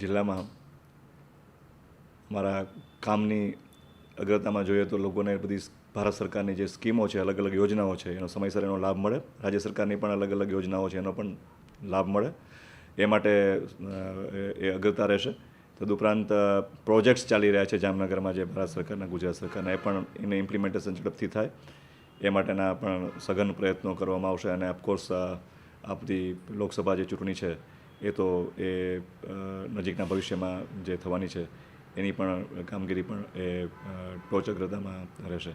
જિલ્લામાં મારા કામની અગ્રતામાં જોઈએ તો લોકોને બધી ભારત સરકારની જે સ્કીમો છે, અલગ અલગ યોજનાઓ છે, એનો સમયસર એનો લાભ મળે. રાજ્ય સરકારની પણ અલગ અલગ યોજનાઓ છે, એનો પણ લાભ મળે. એ માટે એ અગ્રતા રહેશે. તદુપરાંત પ્રોજેક્ટ્સ ચાલી રહ્યા છે જામનગરમાં જે ભારત સરકારના, ગુજરાત સરકારના, એ પણ એને ઇમ્પ્લિમેન્ટેશન ઝડપથી થાય. એ માટેના પણ સઘન પ્રયત્નો કરવામાં આવશે અને ઓફકોર્સ આ બધી લોકસભા જે ચૂંટણી છે એ તો એ નજીકના ભવિષ્યમાં જે થવાની છે, એની પણ કામગીરી પણ એ ટોચ અગ્રતામાં રહેશે.